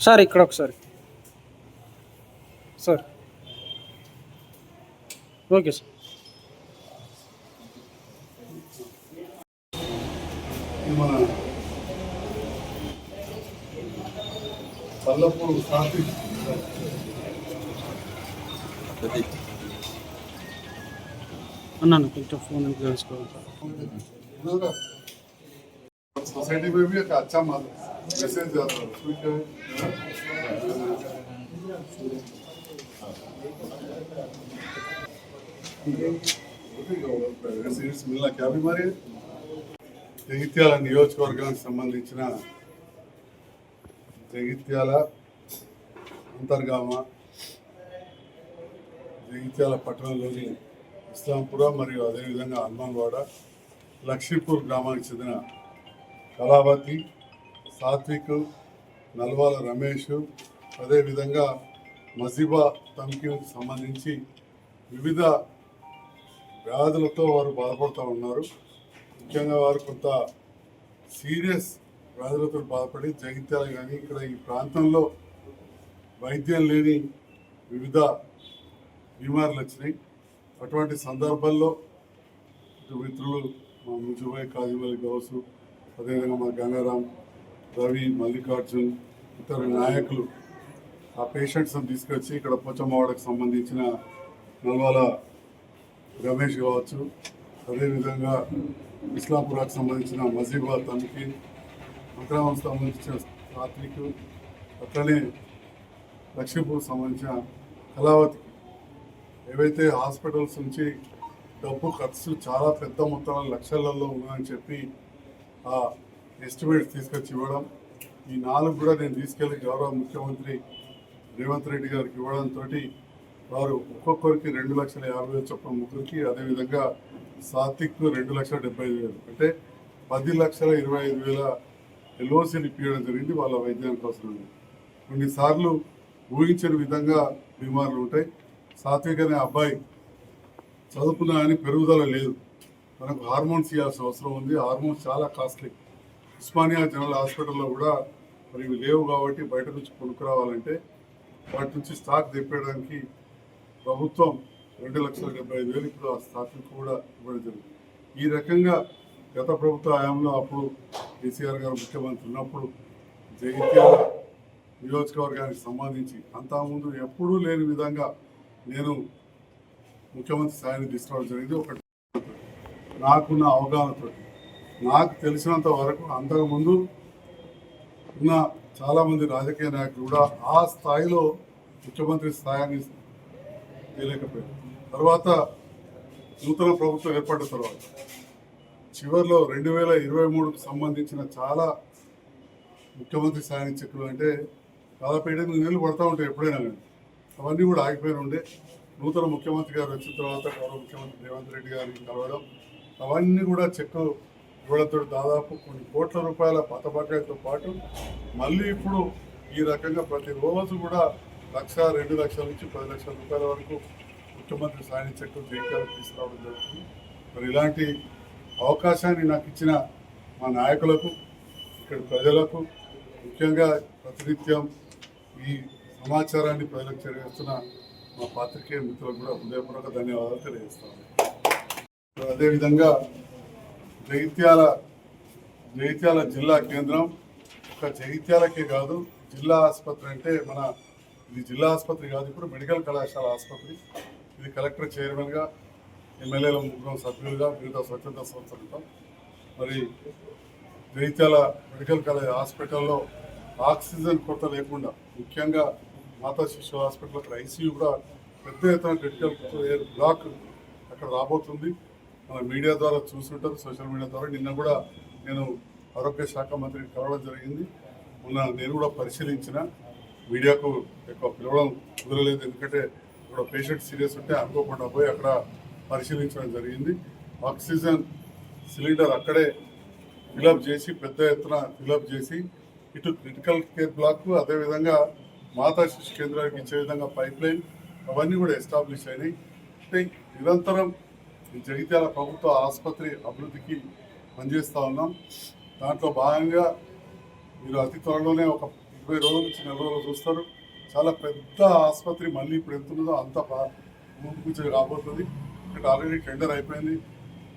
Sir ఇక్కడ ఒకసారి. Sir. Okay sir. మన పల్లపూరు ట్రాఫిక్ అన్నాను కొంచెం ఫోన్ తెలుసుకోవాలి సార్ सोसाइटी में भी एक अच्छा मैसेज जाता है उसमें क्या है सीट्स मिलना क्या बीमारी है జగిత్యాల నియోజకవర్గానికి సంబంధించిన జగిత్యాల అంతర్గామ జగిత్యాల పట్టణంలోని ఇస్లాంపుర మరియు అదేవిధంగా హనుమాన్వాడ లక్ష్మీపూర్ గ్రామానికి చెందిన కళావతి సాత్విక్ నల్వాల రమేష్ అదేవిధంగా మజిబా తమ్కికి సంబంధించి వివిధ వ్యాధులతో వారు బాధపడుతూ ఉన్నారు. ముఖ్యంగా వారు కొంత సీరియస్ వ్యాధులతో బాధపడి జగిత్యాల కానీ ఇక్కడ ఈ ప్రాంతంలో వైద్యం లేని వివిధ బీమార్లు వచ్చినాయి. అటువంటి సందర్భంలో మిత్రులు మా ముజుబాయ్ కాజీమల్ గౌసు అదేవిధంగా మా గంగారాం రవి మల్లికార్జున్ ఇతర నాయకులు ఆ పేషెంట్స్ని తీసుకొచ్చి ఇక్కడ పోచమ్మవాడకు సంబంధించిన నల్వాల రమేష్ కావచ్చు. అదేవిధంగా ఇస్లాంపురాకు సంబంధించిన మజీబాద్ తమికి అక్రమం సంబంధించిన సాత్విక్ అట్లనే లక్ష్మీపూర్ సంబంధించిన కళావతి. ఏవైతే హాస్పిటల్స్ నుంచి డబ్బు ఖర్చు చాలా పెద్ద మొత్తంలో లక్షలలో ఉందని చెప్పి ఎస్టిమేట్స్ తీసుకొచ్చి ఇవ్వడం. ఈ నాలుగు కూడా నేను తీసుకెళ్ళి గౌరవ ముఖ్యమంత్రి రేవంత్ రెడ్డి గారికి ఇవ్వడంతో వారు ఒక్కొక్కరికి రెండు లక్షల యాభై వేలు చొప్పున ముగ్గురికి అదేవిధంగా సాత్విక్ రెండు లక్షల డెబ్బై ఐదు వేలు. అంటే పది లక్షల ఇరవై ఐదు వేల ఎల్ఓసీలు ఇప్పించడం జరిగింది వాళ్ళ వైద్యానికి కోసం కొన్నిసార్లు ఊహించని విధంగా బీమార్లు ఉంటాయి. సాత్విక్ అనే అబ్బాయి చదువుకున్నా కానీ పెరుగుదల లేదు. మనకు హార్మోన్స్ ఇవ్వాల్సిన అవసరం ఉంది. హార్మోన్స్ చాలా కాస్ట్లీ. ఉస్మానియా జనరల్ హాస్పిటల్లో కూడా మరి ఇవి లేవు కాబట్టి బయట నుంచి కొనుక్కురావాలంటే వాటి నుంచి స్టాక్ తెప్పేయడానికి ప్రభుత్వం రెండు లక్షల డెబ్బై ఐదు వేలు ఇప్పుడు ఆ స్టాక్ కూడా ఇవ్వడం జరిగింది. ఈ రకంగా గత ప్రభుత్వ హయాంలో అప్పుడు కేసీఆర్ గారు ముఖ్యమంత్రి ఉన్నప్పుడు జగిత్యాల నియోజకవర్గానికి సంబంధించి అంతకుముందు ఎప్పుడూ లేని విధంగా నేను ముఖ్యమంత్రి స్థాయిని తీసుకురావడం జరిగింది. ఒకటి నాకున్న అవగాహనతో. నాకు తెలిసినంత వరకు అంతకుముందు ఉన్న చాలామంది రాజకీయ నాయకులు కూడా ఆ స్థాయిలో ముఖ్యమంత్రి స్థాయిని చేయలేకపోయారు తర్వాత నూతన ప్రభుత్వం ఏర్పడిన తర్వాత చివరిలో రెండు వేల ఇరవై మూడుకు సంబంధించిన చాలా ముఖ్యమంత్రి స్థాయి చెక్కులు అంటే దాదాపు ఎనిమిది నెలలు పడతా ఉంటాయి ఎప్పుడైనా కానీ. అవన్నీ కూడా ఆగిపోయిన ఉండే. నూతన ముఖ్యమంత్రి గారు వచ్చిన తర్వాత గౌరవ ముఖ్యమంత్రి రేవంత్ రెడ్డి గారిని కలవడం అవన్నీ కూడా చెక్కు ఇవ్వడంతో దాదాపు కొన్ని కోట్ల రూపాయల పాత బకాయిలతో పాటు మళ్ళీ ఇప్పుడు ఈ రకంగా ప్రతిరోజు కూడా లక్ష రెండు లక్షల నుంచి పది లక్షల రూపాయల వరకు ముఖ్యమంత్రి సాయం చెక్కు జైకాలకు తీసుకురావడం జరుగుతుంది. మరి ఇలాంటి అవకాశాన్ని నాకు ఇచ్చిన మా నాయకులకు ఇక్కడ ప్రజలకు ముఖ్యంగా ప్రతినిత్యం ఈ సమాచారాన్ని ప్రజలకు చేరవేస్తున్న మా పాత్రికేయ మిత్రులకు కూడా హృదయపూర్వక ధన్యవాదాలు తెలియజేస్తాను. అదేవిధంగా జగిత్యాల జగిత్యాల జిల్లా కేంద్రం ఒక జగిత్యాలకే కాదు జిల్లా ఆసుపత్రి అంటే మన ఇది జిల్లా ఆసుపత్రి కాదు ఇప్పుడు మెడికల్ కళాశాల ఆసుపత్రి. ఇది కలెక్టర్ చైర్మన్గా ఎమ్మెల్యేల ముగ్గురు సభ్యులుగా వివిధ స్వచ్ఛంద సంస్థలతో. మరి జగిత్యాల మెడికల్ కాలేజ్ హాస్పిటల్లో ఆక్సిజన్ కొరత లేకుండా ముఖ్యంగా మాతా శిశు హాస్పిటల్ అక్కడ ఐసీయూ కూడా పెద్ద ఎత్తున క్రిటికల్ బ్లాక్ అక్కడ రాబోతుంది. మీడియా ద్వారా చూస్తుంటారు సోషల్ మీడియా ద్వారా. నిన్న కూడా నేను ఆరోగ్య శాఖ మంత్రిని కలవడం జరిగింది. మొన్న నేను కూడా పరిశీలించిన. మీడియాకు ఎక్కువ పిలవడం కుదరలేదు. ఎందుకంటే ఇక్కడ పేషెంట్ సీరియస్ ఉంటే అనుకోకుండా పోయి అక్కడ పరిశీలించడం జరిగింది. ఆక్సిజన్ సిలిండర్ అక్కడే ఫిలప్ చేసి పెద్ద ఎత్తున ఫిలప్ చేసి ఇటు క్రిటికల్ కేర్ బ్లాక్ అదేవిధంగా మాతా శిశు కేంద్రానికి ఇచ్చే విధంగా పైప్ లైన్ అవన్నీ కూడా ఎస్టాబ్లిష్ అయినాయి. అంటే నిరంతరం జగిత్యాల ప్రభుత్వ ఆసుపత్రి అభివృద్ధికి పనిచేస్తూ ఉన్నాం. దాంట్లో భాగంగా మీరు అతి త్వరలోనే ఒక ఇరవై రోజుల నుంచి నెల రోజులు చూస్తారు. చాలా పెద్ద ఆసుపత్రి మళ్ళీ ఇప్పుడు ఎంత ఉన్నదో అంత బా- ముందుకు రాబోతుంది. ఇక్కడ ఆల్రెడీ టెండర్ అయిపోయింది.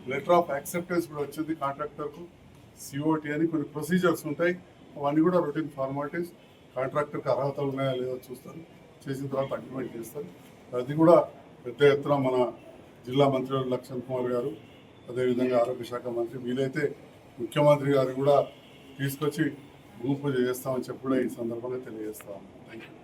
లెటర్ ఆఫ్ యాక్సెప్టెన్స్ కూడా వచ్చింది కాంట్రాక్టర్కు. సిఓటి అని కొన్ని ప్రొసీజర్స్ ఉంటాయి. అవన్నీ కూడా రొటీన్ ఫార్మాలిటీస్. కాంట్రాక్టర్కి అర్హతలు ఉన్నాయా లేదో చూస్తారు. చేసిన తర్వాత అగ్రిమెంట్ చేస్తారు. అది కూడా పెద్ద ఎత్తున మన జిల్లా మంత్రి లక్ష్మణ్ కుమార్ గారు అదేవిధంగా ఆరోగ్య శాఖ మంత్రి వీలైతే ముఖ్యమంత్రి గారు కూడా తీసుకొచ్చి భూపూజ చేస్తామని చెప్పి కూడా ఈ సందర్భంగా తెలియజేస్తాము థ్యాంక్ యూ